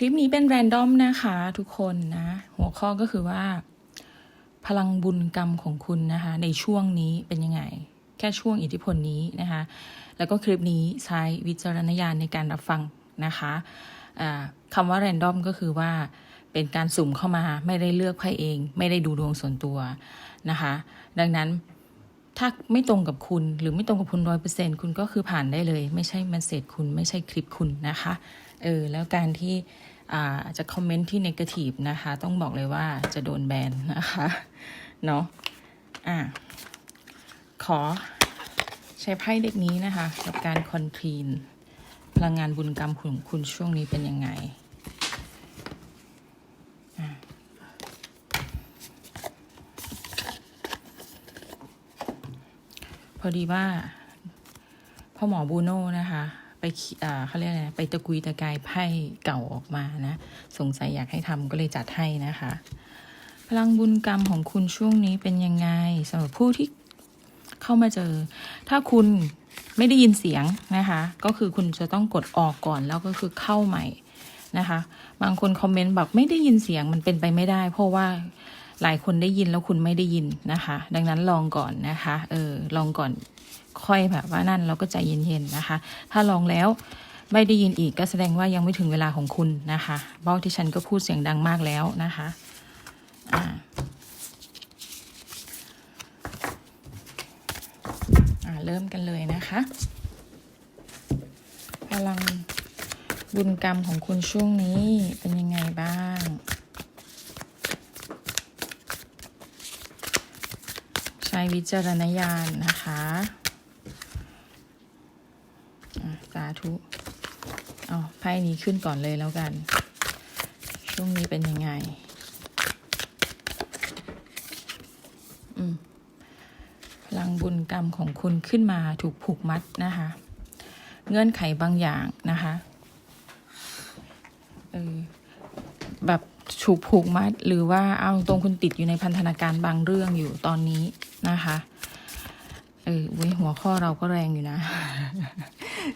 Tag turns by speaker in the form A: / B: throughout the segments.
A: คลิปนี้เป็นแรนดอมนะคะทุกคนนะ หัวข้อก็คือว่า พลังบุญกรรมของคุณนะคะ ในช่วงนี้เป็นยังไง แค่ช่วงอิทธิพลนี้นะคะ แล้วก็คลิปนี้ใช้วิจารณญาณในการรับฟังนะคะคำว่าแรนดอมก็คือว่าเป็นการสุ่มเข้ามาไม่ได้เลือกไพ่เอง ไม่ได้ดูดวงส่วนตัวนะคะ ดังนั้นถ้าไม่ตรงกับคุณหรือไม่ตรงกับคุณร้อยเปอร์เซ็นคุณก็คือผ่านได้เลย ไม่ใช่มันเสร็จคุณไม่ใช่คลิปคุณนะคะ เออแล้วการที่อาจะคอมเมนต์ที่นกาทีฟนะคะ ต้องบอกเลยว่าจะโดนแบนนะคะเนาะอะขอใช้ไพ่เด็กนี้นะคะ กับการคอนทรีนพลังงานบุญกรรมของคุณช่วงนี้เป็นยังไงพอดีว่าพ่อหมอบูโน่นะคะ ไปขีอ่าเขาเรียกอะไรนะไปตะกุยตะกายไพ่เก่าออกมานะ สงสัยอยากให้ทำก็เลยจัดให้นะคะ พลังบุญกรรมของคุณช่วงนี้เป็นยังไงสำหรับผู้ที่เข้ามาเจอ ถ้าคุณไม่ได้ยินเสียงนะคะ ก็คือคุณจะต้องกดออกก่อนแล้วก็คือเข้าใหม่นะคะ บางคนคอมเมนต์บอกไม่ได้ยินเสียงมันเป็นไปไม่ได้ เพราะว่า หลายคนได้ยินแล้วคุณไม่ได้ยินนะคะ ดังนั้นลองก่อนนะคะเออลองก่อนค่อยแบบว่านั่นเราก็ใจเย็นๆนะคะ ถ้าลองแล้วไม่ได้ยินอีกก็แสดงว่ายังไม่ถึงเวลาของคุณนะคะเพราะที่ฉันก็พูดเสียงดังมากแล้วนะคะอ่าอ่าเริ่มกันเลยนะคะ พลังบุญกรรมของคุณช่วงนี้เป็นยังไงบ้าง ช้วิจารณญาณนะคะสาธุเอาไพ่นี้ขึ้นก่อนเลยแล้วกัน ช่วงนี้เป็นยังไง อืมพลังบุญกรรมของคุณขึ้นมาถูกผูกมัดนะคะ เงื่อนไขบางอย่างนะคะเออแบบ ถูกผูกมัด หรือว่าเอาตรงคุณติดอยู่ในพันธนาการบางเรื่องอยู่ตอนนี้นะคะเออหัวข้อเราก็แรงอยู่นะ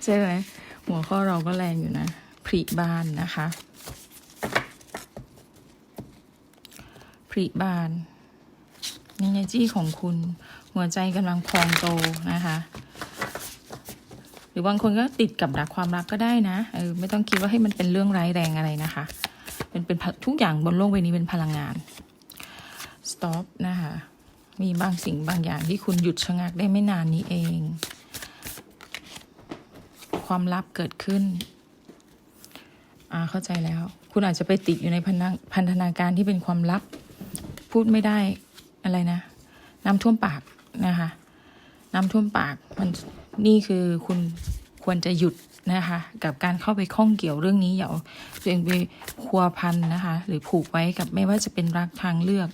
A: ใช่ไหมหัวข้อเราก็แรงอยู่นะผริบานนะคะผริบานในเนจี้ของคุณ หัวใจกำลังพองโตนะคะ หรือบางคนก็ติดกับดักความรักก็ได้นะเออไม่ต้องคิดว่าให้มันเป็นเรื่องร้ายแรงอะไรนะคะ เป็นเป็นทุกอย่างบนโลกใบนี้เป็นพลังงาน stop นะคะ มีบางสิ่งบางอย่างที่คุณหยุดชะงักได้ไม่นานนี้เอง ความลับเกิดขึ้น อ่าเข้าใจแล้ว คุณอาจจะไปติดอยู่ในพันธพันธนาการที่เป็นความลับ พูดไม่ได้อะไรนะ น้ำท่วมปากนะคะ น้ำท่วมปากมันนี่คือคุณควรจะหยุด นะคะ กับการเข้าไปข้องเกี่ยวเรื่องนี้อย่าเอาตัวเองไปพัวพันนะคะ หรือผูกไว้กับไม่ว่าจะเป็นรักทางเลือก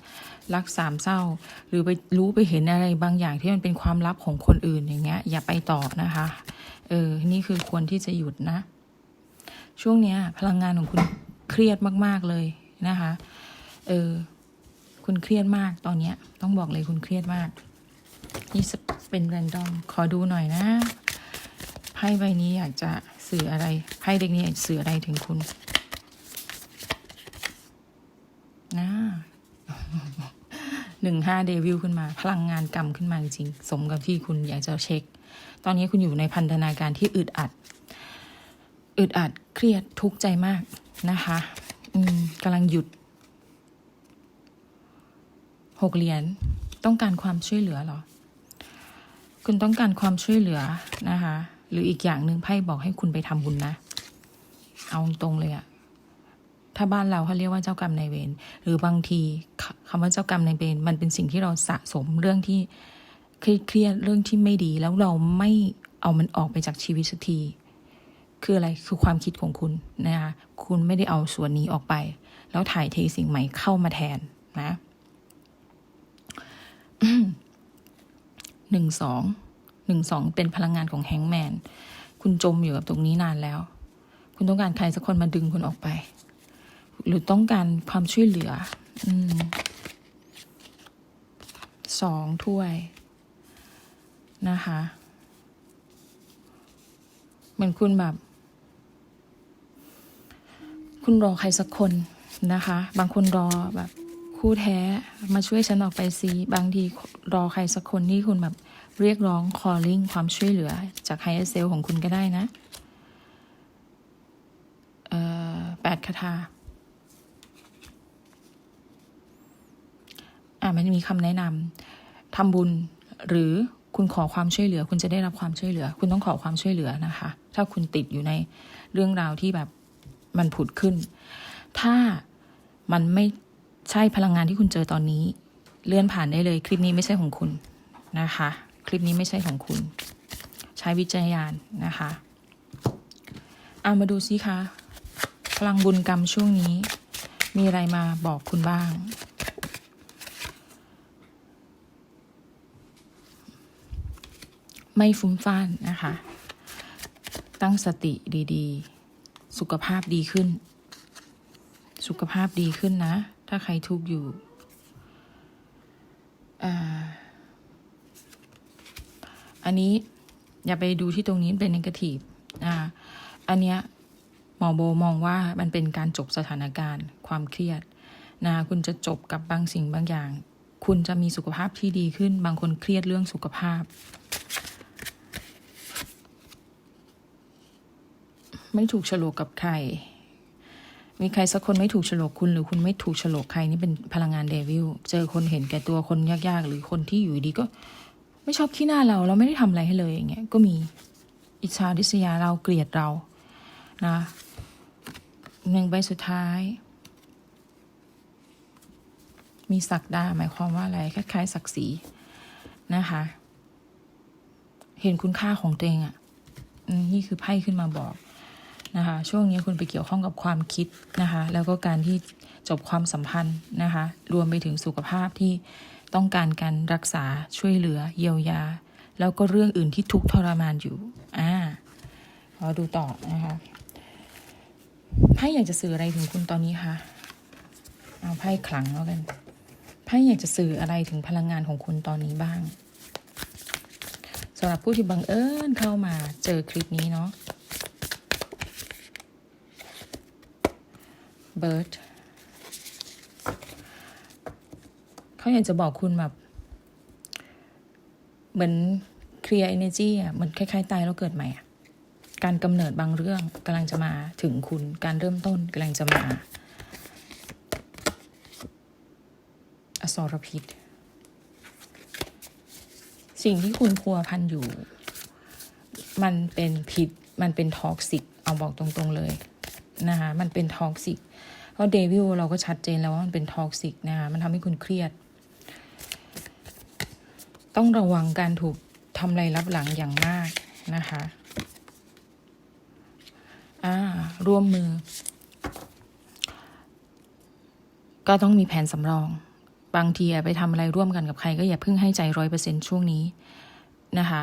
A: รักสามเศร้า หรือไปรู้ไปเห็นอะไรบางอย่างที่มันเป็นความลับของคนอื่นอย่างเงี้ย อย่าไปต่อนะคะเออนี่คือควรที่จะหยุดนะ ช่วงเนี้ย พลังงานของคุณเครียดมาก ๆเลยนะคะเออคุณเครียดมากตอนเนี้ย ต้องบอกเลยคุณเครียดมาก นี่เป็นแรนดอมขอดูหน่อยนะ ไพ่ใบนี้อยากจะสื่ออะไร ไพ่เด็กนี้อยากสื่ออะไรถึงคุณนะหนึ่งห้าเดวิลขึ้นมา พลังงานกรรมขึ้นมาจริงสมกับที่คุณอยากจะเช็ค ตอนนี้คุณอยู่ในพันธนาการที่อึดอัด อึดอัดเครียดทุกข์ใจมากนะคะอืมกำลังหยุดหกเหรียญต้องการความช่วยเหลือหรอ คุณต้องการความช่วยเหลือนะคะ หรืออีกอย่างหนึ่งไพ่บอกให้คุณไปทำบุญนะ เอาตรงเลยอะถ้าบ้านเราเขาเรียกว่าเจ้ากรรมนายเวรหรือบางทีคคำว่าเจ้ากรรมนายเวรมันเป็นสิ่งที่เราสะสมเรื่องที่เครียดเรื่องที่ไม่ดี แล้วเราไม่เอามันออกไปจากชีวิตสักทีคืออะไรคือความคิดของคุณนะคะคุณไม่ได้เอาส่วนนี้ออกไป แล้วถ่ายเทสิ่งใหม่เข้ามาแทนนะหนึ่งสอง หนึ่งสองเป็นพลังงานของแฮงแมน คุณจมอยู่กับตรงนี้นานแล้ว คุณต้องการใครสักคนมาดึงคุณออกไป หรือต้องการความช่วยเหลืออืสองถ้วย นะคะ เหมือนคุณแบบ คุณรอใครสักคนนะคะ บางคนรอแบบคู่แท้มาช่วยฉันออกไปซีบางทีรอใครสักคนที่คุณแบบ เรียกร้อง calling ความช่วยเหลือจากไฮเซลของคุณก็ได้นะแปดคาถาอ่ามันมีคำแนะนำทำบุญหรือคุณขอความช่วยเหลือ คุณจะได้รับความช่วยเหลือ คุณต้องขอความช่วยเหลือนะคะ ถ้าคุณติดอยู่ในเรื่องราวที่แบบมันผุดขึ้น ถ้ามันไม่ใช่พลังงานที่คุณเจอตอนนี้ เลื่อนผ่านได้เลย คลิปนี้ไม่ใช่ของคุณนะคะ คลิปนี้ไม่ใช่ของคุณ ใช้วิจารณญาณนะคะเอามาดูซิคะพลังบุญกรรมช่วงนี้ มีอะไรมาบอกคุณบ้าง ไม่ฟุ้งฟ่านนะคะ ตั้งสติดีๆ สุขภาพดีขึ้น สุขภาพดีขึ้นนะ ถ้าใครทุกข์อยู่อ่า อันนี้อย่าไปดูที่ตรงนี้เป็นนกาทีฟอ่าอันเนี้ยหมอโบมองว่ามันเป็นการจบสถานการณ์ ความเครียดนะคุณจะจบกับบางสิ่งบางอย่าง คุณจะมีสุขภาพที่ดีขึ้น บางคนเครียดเรื่องสุขภาพ ไม่ถูกฉลกกับใคร มีใครสักคนไม่ถูกฉลกคุณ หรือคุณไม่ถูกฉลกใครนี่เป็นพลังงานเดวิลเจอคนเห็นแก่ตัวคนยากๆ หรือคนที่อยู่ดีก็ ไม่ชอบขี้หน้าเราเราไม่ได้ทำอะไรให้เลยอย่างเงี้ยก็มีอิจฉาดิษยาเราเกลียดเรานะหนึ่งใบสุดท้าย มีศักดาหมายความว่าอะไรคล้ายๆศักดิ์ศรีนะคะ เห็นคุณค่าของตัวเองอะ่ะนี่คือไพ่ขึ้นมาบอกนะคะ ช่วงนี้คุณไปเกี่ยวข้องกับความคิดนะคะ แล้วก็การที่จบความสัมพันธ์นะคะ รวมไปถึงสุขภาพที่ ต้องการการรักษาช่วยเหลือเยียวยา แล้วก็เรื่องอื่นที่ทุกทรมานอยู่ อ่าขอดูต่อนะคะไพ่อยากจะสื่ออะไรถึงคุณตอนนี้คะเอาไพ่ขลังแล้วกันไพ่อยากจะสื่ออะไรถึงพลังงานของคุณตอนนี้บ้างสำหรับผู้ที่บังเอิญเข้ามาเจอคลิปนี้เนาะเบิร์ด เขาอยากจะบอกคุณแบบ เหมือนเคลียร์ energy อะเหมือนคล้ายๆตายแล้วเกิดใหม่อะการกำเนิดบางเรื่องกำลังจะมาถึงคุณการเริ่มต้นกำลังจะมาอสรพิษ สิ่งที่คุณพัวพันอยู่ มันเป็นพิษ มันเป็นท็อกซิก เอาบอกตรงๆเลยนะคะมันเป็นท็อกซิก เพราะเดวิลเราก็ชัดเจนแล้วว่ามันเป็นท็อกซิกนะคะมันทำให้คุณเครียด ต้องระวังการถูกทำลายรับหลังอย่างมากนะคะอ่าร่วมมือ ก็ต้องมีแผนสำรอง บางทีไปทำอะไรร่วมกันกับใคร ก็อย่าเพิ่งให้ใจร้อยเปอร์เซ็นช่วงนี้นะคะ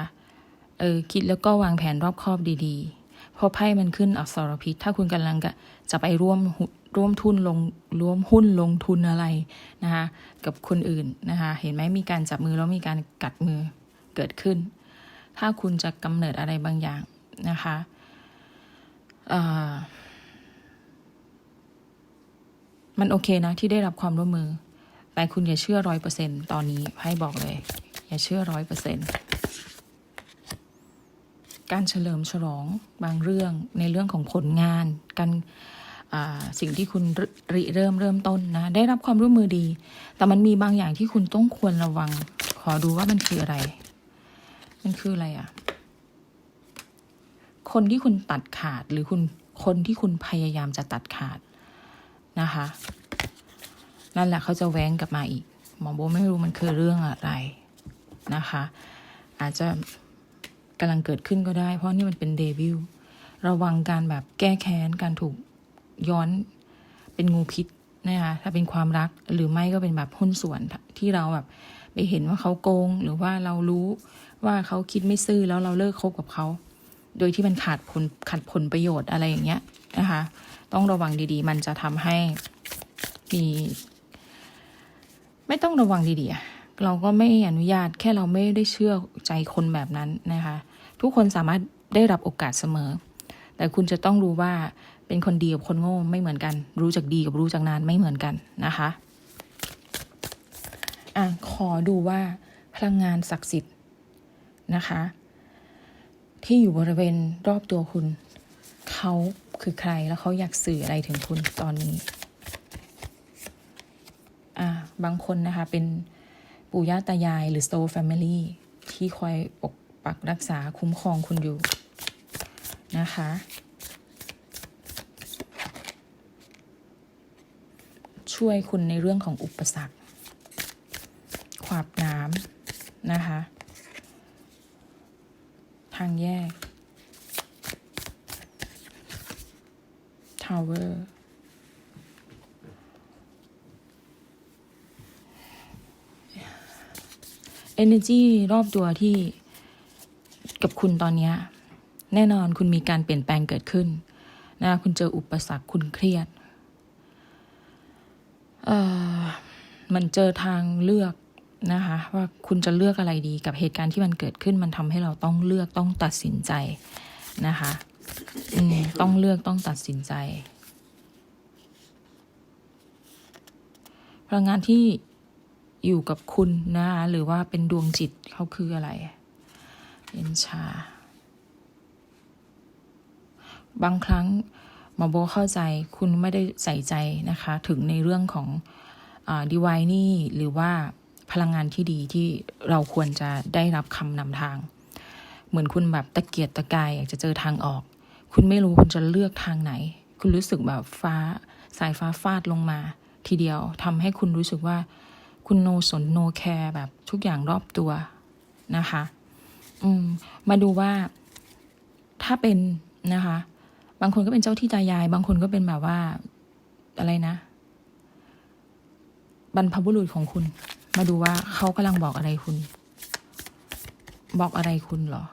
A: เออคิดแล้วก็วางแผนรอบคอบดีๆ เพราะไพ่มันขึ้นอักษรพิษ ถ้าคุณกำลังจะไปร่วม ร่วมทุนลงร่วมหุ้นลงทุนอะไรนะคะกับคนอื่นนะคะเห็นไหมมีการจับมือแล้วมีการกัดมือเกิดขึ้น ถ้าคุณจะกำเนิดอะไรบางอย่างนะคะมันโอเคนะที่ได้รับความร่วมมือ แต่คุณอย่าเชื่อร้อยเปอร์เซ็นตอนนี้ให้บอกเลย อย่าเชื่อร้อยเปอร์เซ็นการเฉลิมฉลองบางเรื่องในเรื่องของผลงาน การ สิ่งที่คุณริเริ่มเริ่มต้นนะ ได้รับความร่วมมือดี แต่มันมีบางอย่างที่คุณต้องควรระวัง ขอดูว่ามันคืออะไร มันคืออะไรอะ่ะ คนที่คุณตัดขาดหรือคุณคนที่คุณพยายามจะตัดขาดนะคะ นั่นแหละเขาจะแว้งกลับมาอีก หมอโบไม่รู้มันคือเรื่องอะไรนะคะ อาจจะกำลังเกิดขึ้นก็ได้ เพราะนี่มันเป็นเดวิลระวังการแบบแก้แค้นการถูก ย้อนเป็นงูพิษนะคะถ้าเป็นความรักหรือไม่ก็เป็นแบบหุ้นส่วนที่เราแบบไปเห็นว่าเขาโกง หรือว่าเรารู้ว่าเขาคิดไม่ซื่อแล้วเราเลิกคบกับเขา โดยที่มันขาดผลขัดผลประโยชน์อะไรอย่างเงี้ยนะคะต้องระวังดีๆ มันจะทำให้มีไม่ต้องระวังดีๆ เราก็ไม่อนุญาตแค่เราไม่ได้เชื่อใจคนแบบนั้นนะคะ ทุกคนสามารถได้รับโอกาสเสมอ แต่คุณจะต้องรู้ว่า เป็นคนดีกับคนโง่ไม่เหมือนกัน รู้จักดีกับรู้จักนานไม่เหมือนกันนะคะอะขอดูว่าพลังงานศักดิ์สิทธิ์นะคะ ที่อยู่บริเวณรอบตัวคุณ เขาคือใครแล้วเขาอยากสื่ออะไรถึงคุณตอนนี้อ่าบางคนนะคะ เป็นปู่ย่าตายายหรือ soul family ที่คอยปกปักรักษาคุ้มครองคุณอยู่นะคะ ช่วยคุณในเรื่องของอุปสรรค ขวาบน้ำนะคะ ทางแยก ทาวเวอร์ energy รอบตัวที่กับคุณตอนนี้ แน่นอนคุณมีการเปลี่ยนแปลงเกิดขึ้นนะคุณเจออุปสรรคคุณเครียด มันเจอทางเลือกนะคะว่าคุณจะเลือกอะไรดีกับเหตุการณ์ที่มันเกิดขึ้น มันทำให้เราต้องเลือกต้องตัดสินใจนะคะต้องเลือกต้องตัดสินใจ พลังงานที่อยู่กับคุณนะคะหรือว่าเป็นดวงจิตเขาคืออะไรเอ็นชา บางครั้ง หมอโบเข้าใจคุณไม่ได้ใส่ใจนะคะ ถึงในเรื่องของดีวายนี่หรือว่าพลังงานที่ดีที่เราควรจะได้รับคำนำทาง เหมือนคุณแบบตะเกียกตะกายอยากจะเจอทางออก คุณไม่รู้คุณจะเลือกทางไหน คุณรู้สึกแบบฟ้าสายฟ้าฟาดลงมา ทีเดียวทำให้คุณรู้สึกว่าคุณโนสนโนแคร์แบบทุกอย่างรอบตัวนะคะ อืม มาดูว่าถ้าเป็นนะคะ บางคนก็เป็นเจ้าที่ตายาย บางคนก็เป็นแบบว่าอะไรนะ บรรพบุรุษของคุณ มาดูว่าเขากำลังบอกอะไรคุณ บอกอะไรคุณเหรอ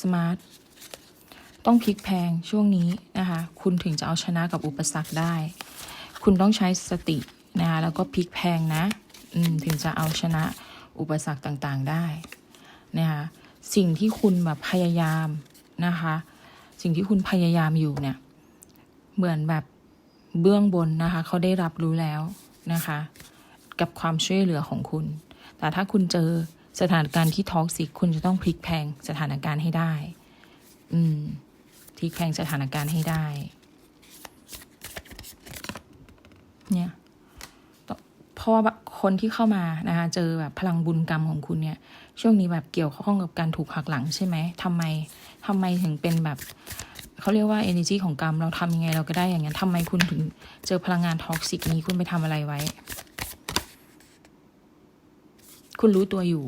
A: สมาร์ทต้องพลิกแพงช่วงนี้นะคะ คุณถึงจะเอาชนะกับอุปสรรคได้ คุณต้องใช้สตินะคะแล้วก็พลิกแพงนะอืมถึงจะเอาชนะอุปสรรคต่างๆได้นะคะสิ่งที่คุณแบบพยายามนะคะ สิ่งที่คุณพยายามอยู่เนี่ย เหมือนแบบเบื้องบนนะคะ เขาได้รับรู้แล้วนะคะ กับความช่วยเหลือของคุณ แต่ถ้าคุณเจอสถานการณ์ที่ท็อกซิกคุณจะต้องพลิกแพงสถานการณ์ให้ได้ อืมพลิกแพงสถานการณ์ให้ได้ เนี่ยเพราะว่าคนที่เข้ามานะคะเจอแบบพลังบุญกรรมของคุณเนี่ย ช่วงนี้แบบเกี่ยวข้องกับการถูกหักหลังใช่ไหมทำไม ทำไมถึงเป็นแบบเขาเรียกว่า energy ของกรรม เราทำยังไงเราก็ได้อย่างนั้นทำไมคุณถึงเจอพลังงานท็อกซิกนี้คุณไปทำอะไรไว้ คุณรู้ตัวอยู่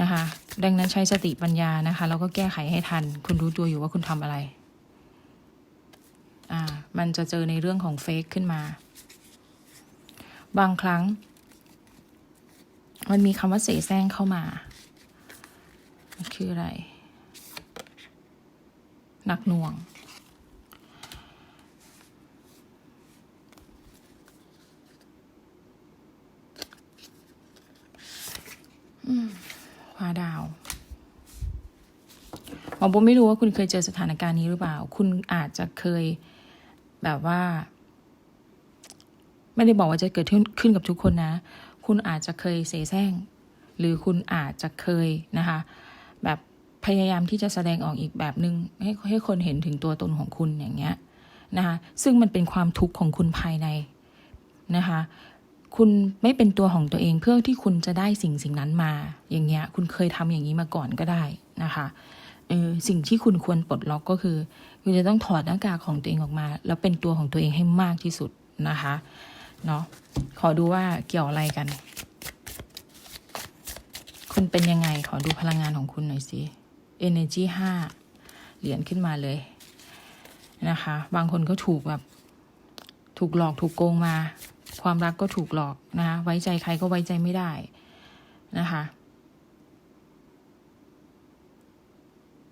A: นะคะ ดังนั้นใช้สติปัญญานะคะ แล้วก็แก้ไขให้ทัน คุณรู้ตัวอยู่ว่าคุณทำอะไร อ่า มันจะเจอในเรื่องของเฟกขึ้นมา บางครั้ง มันมีคำว่าเสแสร้งเข้ามา คืออะไร หนักหน่วงอืมขวาดาวหมอโบไม่รู้ว่าคุณเคยเจอสถานการณ์นี้หรือเปล่า คุณอาจจะเคยแบบว่า ไม่ได้บอกว่าจะเกิดขึ้นกับทุกคนนะ คุณอาจจะเคยเสแสร้ง หรือคุณอาจจะเคยนะคะ แบบ พยายามที่จะแสดงออกอีกแบบหนึง่งให้ให้คนเห็นถึงตัวตนของคุณอย่างเงี้ยนะคะซึ่งมันเป็นความทุกข์ของคุณภายในนะคะคุณไม่เป็นตัวของตัวเองเพื่อที่คุณจะได้สิ่งสิ่งนั้นมา อย่างเงี้ย คุณเคยทำอย่างนี้มาก่อนก็ได้นะคะเออสิ่งที่คุณควรปลดล็อกก็คือ คุณจะต้องถอดหน้ากากของตัวเองออกมา แล้วเป็นตัวของตัวเองให้มากที่สุดนะคะเนาะขอดูว่าเกี่ยวอะไรกัน คุณเป็นยังไงขอดูพลังงานของคุณหน่อยสิ energy ห้าเหรียญขึ้นมาเลยนะคะ บางคนก็ถูกแบบ ถูกหลอกถูกโกงมา ความรักก็ถูกหลอกนะคะ ไว้ใจใครก็ไว้ใจไม่ได้นะคะ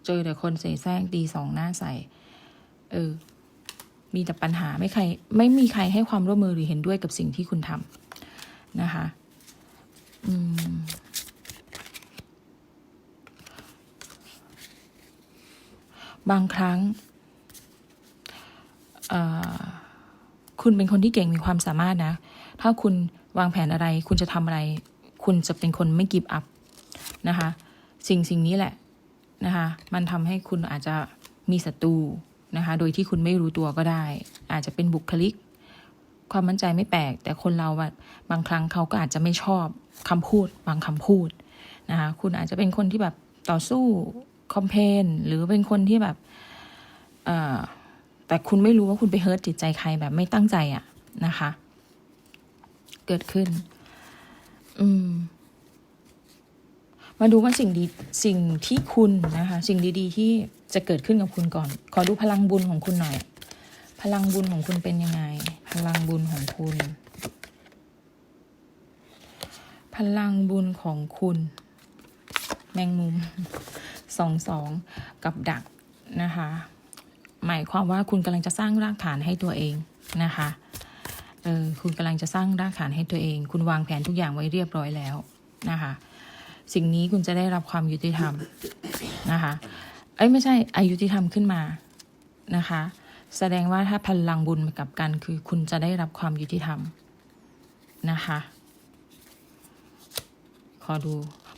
A: เจอแต่คนเสแสร้งตีสองหน้าใส่ เออ มีแต่ปัญหาไม่ใคร ไม่มีใครให้ความร่วมมือหรือเห็นด้วยกับสิ่งที่คุณทำนะคะ อืม บางครั้ง คุณเป็นคนที่เก่งมีความสามารถนะ ถ้าคุณวางแผนอะไร คุณจะทำอะไร คุณจะเป็นคนไม่กิบอัพนะคะ สิ่งสิ่งนี้แหละนะคะ มันทำให้คุณอาจจะมีศัตรูนะคะ โดยที่คุณไม่รู้ตัวก็ได้ อาจจะเป็นบุคลิก ความมั่นใจไม่แปลก แต่คนเราบางครั้งเขาก็อาจจะไม่ชอบคำพูด บางคำพูดนะคะ คุณอาจจะเป็นคนที่แบบต่อสู้ คอมเพนหรือเป็นคนที่แบบแต่คุณไม่รู้ว่าคุณไปเฮิร์ตจิตใจใครแบบไม่ตั้งใจอะนะคะ เกิดขึ้น อืม มาดูว่าสิ่งดีสิ่งที่คุณนะคะ สิ่งดี ๆ ที่จะเกิดขึ้นกับคุณก่อน ขอดูพลังบุญของคุณหน่อย พลังบุญของคุณเป็นยังไง พลังบุญของคุณ พลังบุญของคุณ แมงมุม สองสองกับดักนะคะ หมายความว่าคุณกำลังจะสร้างรากฐานให้ตัวเองนะคะเออคุณกำลังจะสร้างรากฐานให้ตัวเอง คุณวางแผนทุกอย่างไว้เรียบร้อยแล้วนะคะ สิ่งนี้คุณจะได้รับความยุติธรรมนะคะเอ้ยไม่ใช่อายุติธรรมขึ้นมานะคะ แสดงว่าถ้าพลังบุญมากับกันคือคุณจะได้รับความยุติธรรมนะคะ ขอดู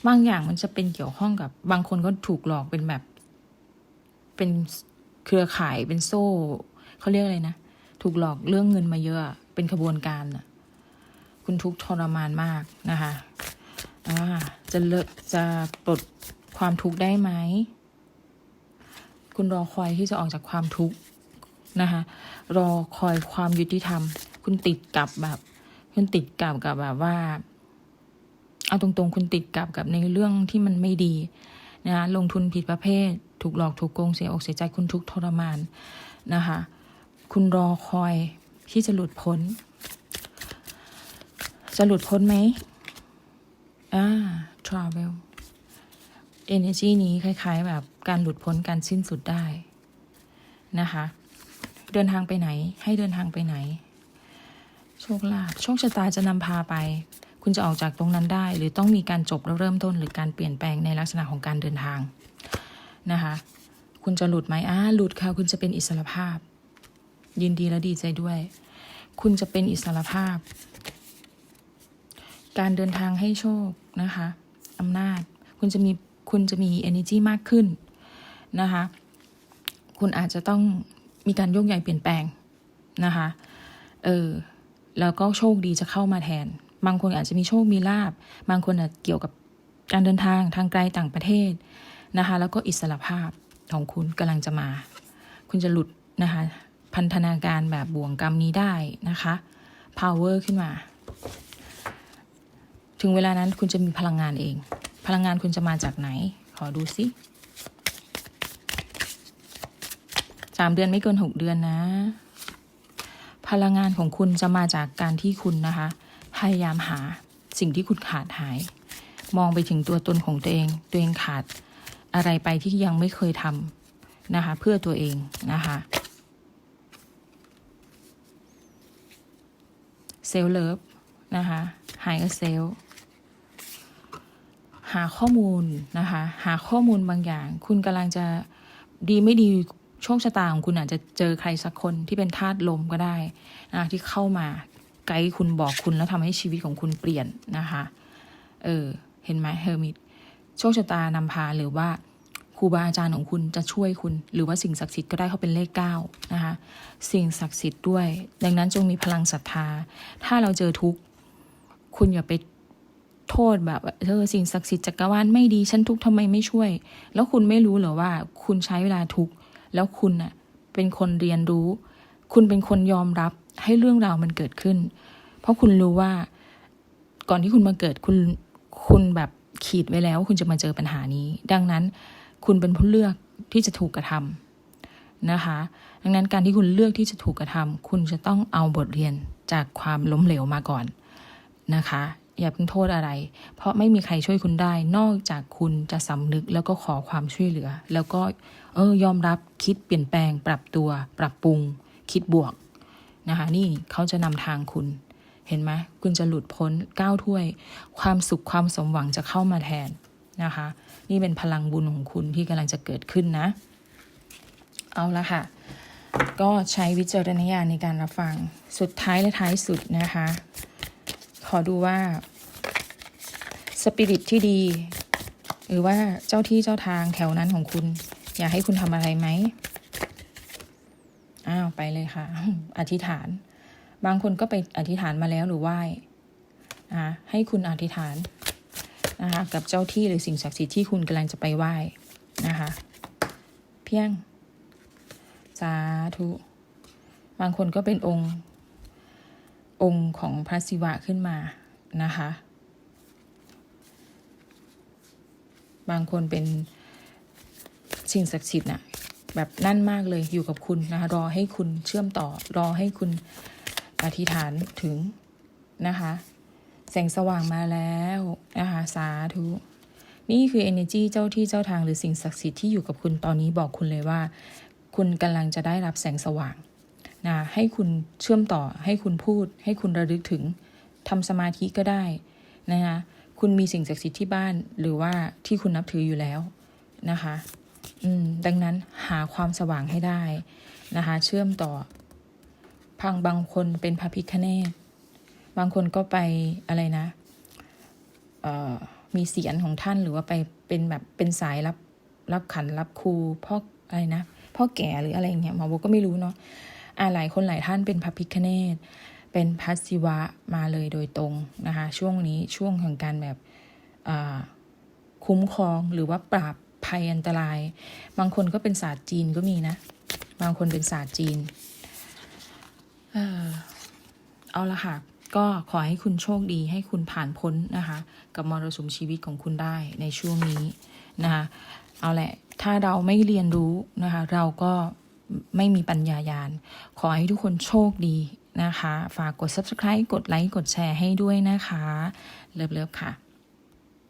A: บางอย่างมันจะเป็นเกี่ยวข้องกับบางคนก็ถูกหลอกเป็นแบบ เป็นเครือข่ายเป็นโซ่เขาเรียกอะไรนะ ถูกหลอกเรื่องเงินมาเยอะ เป็นขบวนการน่ะ คุณทุกทรมานมากนะคะอ่าจะเลิกจะปลดความทุกข์ได้ไหม คุณรอคอยที่จะออกจากความทุกข์นะคะรอคอยความยุติธรรม คุณติดกับแบบ คุณติดกับกับแบบว่า เอาตรงๆ คุณติดกับกับในเรื่องที่มันไม่ดีนะคะลงทุนผิดประเภท ถูกหลอกถูกโกงเสียอกเสียใจคุณทุกทรมานนะคะคุณรอคอยที่จะหลุดพ้น จะหลุดพ้นไหมอ่า travel energy นี้คล้าย ๆ แบบการหลุดพ้นการสิ้นสุดได้นะคะ เดินทางไปไหนให้เดินทางไปไหน โชคลาภโชคชะตาจะนำพาไป คุณจะออกจากตรงนั้นได้ หรือต้องมีการจบแล้วเริ่มต้น หรือการเปลี่ยนแปลงในลักษณะของการเดินทางนะคะ คุณจะหลุดไหมอ่าหลุดค่ะ คุณจะเป็นอิสระภาพ ยินดีและดีใจด้วย คุณจะเป็นอิสระภาพ การเดินทางให้โชคนะคะอำนาจ คุณจะมีคุณจะมี energy มากขึ้นนะคะ คุณอาจจะต้องมีการโยกย้ายเปลี่ยนแปลงนะคะ เออ แล้วก็โชคดีจะเข้ามาแทน บางคนอาจจะมีโชคมีลาบบางคนอาจเกี่ยวกับการเดินทางทางไกลต่างประเทศนะคะ แล้วก็อิสรภาพของคุณกำลังจะมา คุณจะหลุดนะคะ พันธนาการแบบบ่วงกรรมนี้ได้นะคะ power ขึ้นมา ถึงเวลานั้นคุณจะมีพลังงานเอง พลังงานคุณจะมาจากไหน ขอดูสิสามเดือนไม่เกินหกเดือนนะ พลังงานของคุณจะมาจากการที่คุณนะคะ พยายามหาสิ่งที่คุณขาดหาย มองไปถึงตัวตนของตัวเอง ตัวเองขาดอะไรไปที่ยังไม่เคยทำนะคะ เพื่อตัวเองนะคะเซลเลิฟนะคะหายกับเซลหาข้อมูลนะคะ หาข้อมูลบางอย่าง คุณกำลังจะดีไม่ดีโชคชะตาของคุณอาจจะเจอใครสักคนที่เป็นธาตุลมก็ได้นะที่เข้ามา ไกด์คุณบอกคุณแล้วทำให้ชีวิตของคุณเปลี่ยนนะคะ เออ เห็นไหมเฮอร์มิตโชคชะตานำพาหรือว่าครูบาอาจารย์ของคุณจะช่วยคุณ หรือว่าสิ่งศักดิ์สิทธิ์ก็ได้เขาเป็นเลขเก้านะคะสิ่งศักดิ์สิทธิ์ด้วย ดังนั้นจงมีพลังศรัทธา ถ้าเราเจอทุกข์คุณอย่าไปโทษแบบเธอสิ่งศักดิ์สิทธิ์จักรวาลไม่ดีฉันทุกข์ทำไมไม่ช่วย แล้วคุณไม่รู้หรอว่า คุณใช้เวลาทุกข์แล้วคุณน่ะเป็นคนเรียนรู้ คุณเป็นคนยอมรับ ให้เรื่องราวมันเกิดขึ้น เพราะคุณรู้ว่า ก่อนที่คุณมาเกิดคุณคุณแบบขีดไว้แล้ว คุณจะมาเจอปัญหานี้ ดังนั้น คุณเป็นผู้เลือกที่จะถูกกระทำนะคะ ดังนั้นการที่คุณเลือกที่จะถูกกระทำคุณจะต้องเอาบทเรียนจากความล้มเหลวมาก่อนนะคะ อย่าเพิ่งโทษอะไร เพราะไม่มีใครช่วยคุณได้ นอกจากคุณจะสำนึกแล้วก็ขอความช่วยเหลือ แล้วก็เออยอมรับคิดเปลี่ยนแปลง ปรับตัว ปรับปรุง คิดบวก นะคะ นี่เขาจะนำทางคุณ เห็นไหมคุณจะหลุดพ้นก้าวถ้วย ความสุขความสมหวังจะเข้ามาแทนนะคะ นี่เป็นพลังบุญของคุณที่กำลังจะเกิดขึ้นนะ เอาละค่ะ ก็ใช้วิจารณญาณในการรับฟังสุดท้ายและท้ายสุดนะคะ ขอดูว่าสปิริตที่ดี หรือว่าเจ้าที่เจ้าทางแถวนั้นของคุณ อยากให้คุณทำอะไรไหม อ้าวไปเลยค่ะ อธิษฐาน บางคนก็ไปอธิษฐานมาแล้วหรือไหว้ให้คุณอธิษฐานนะคะกับเจ้าที่หรือสิ่งศักดิ์สิทธิ์ที่คุณกำลังจะไปไหว้นะคะเพียงสาธุบางคนก็เป็นองค์องค์ของพระศิวะขึ้นมานะคะบางคนเป็นสิ่งศักดิ์สิทธิ์น่ะ แบบนั่นมากเลยอยู่กับคุณนะคะรอให้คุณเชื่อมต่อ รอให้คุณอธิษฐานถึงนะคะแสงสว่างมาแล้วนะคะสาธุนี่คือ energy เจ้าที่เจ้าทางหรือสิ่งศักดิ์สิทธิ์ที่อยู่กับคุณตอนนี้บอกคุณเลยว่า คุณกำลังจะได้รับแสงสว่างนะให้คุณเชื่อมต่อให้คุณพูด ให้คุณระลึกถึงทำสมาธิก็ได้นะคะคุณมีสิ่งศักดิ์สิทธิ์ที่บ้านหรือว่าที่คุณนับถืออยู่แล้วนะคะ ดังนั้นหาความสว่างให้ได้นะคะ เชื่อมต่อ พังบางคนเป็นพระพิคเนตบางคนก็ไปอะไรนะมีเสียงของท่านหรือว่าไปเป็นแบบเป็นสายรับรับขันรับครูพ่ออะไรนะพ่อแก่หรืออะไรอย่างเงี้ยหมอโบก็ไม่รู้เนาะอ่าหลายคนหลายท่านเป็นพระพิคเนตเป็นพระศิวะมาเลยโดยตรงนะคะ ช่วงนี้ช่วงของการแบบคุ้มครองหรือว่าปราบ ภัยอันตราย บางคนก็เป็นศาสตร์จีนก็มีนะ บางคนเป็นศาสตร์จีน เออเอาละค่ะ ก็ขอให้คุณโชคดีให้คุณผ่านพ้นนะคะ กับมรสุมชีวิตของคุณได้ในช่วงนี้นะคะเอาแหละ ถ้าเราไม่เรียนรู้นะคะ เราก็ไม่มีปัญญายาณ ขอให้ทุกคนโชคดีนะคะ ฝากกด subscribe กดไลค์ กดแชร์ให้ด้วยนะคะ เลิฟๆค่ะ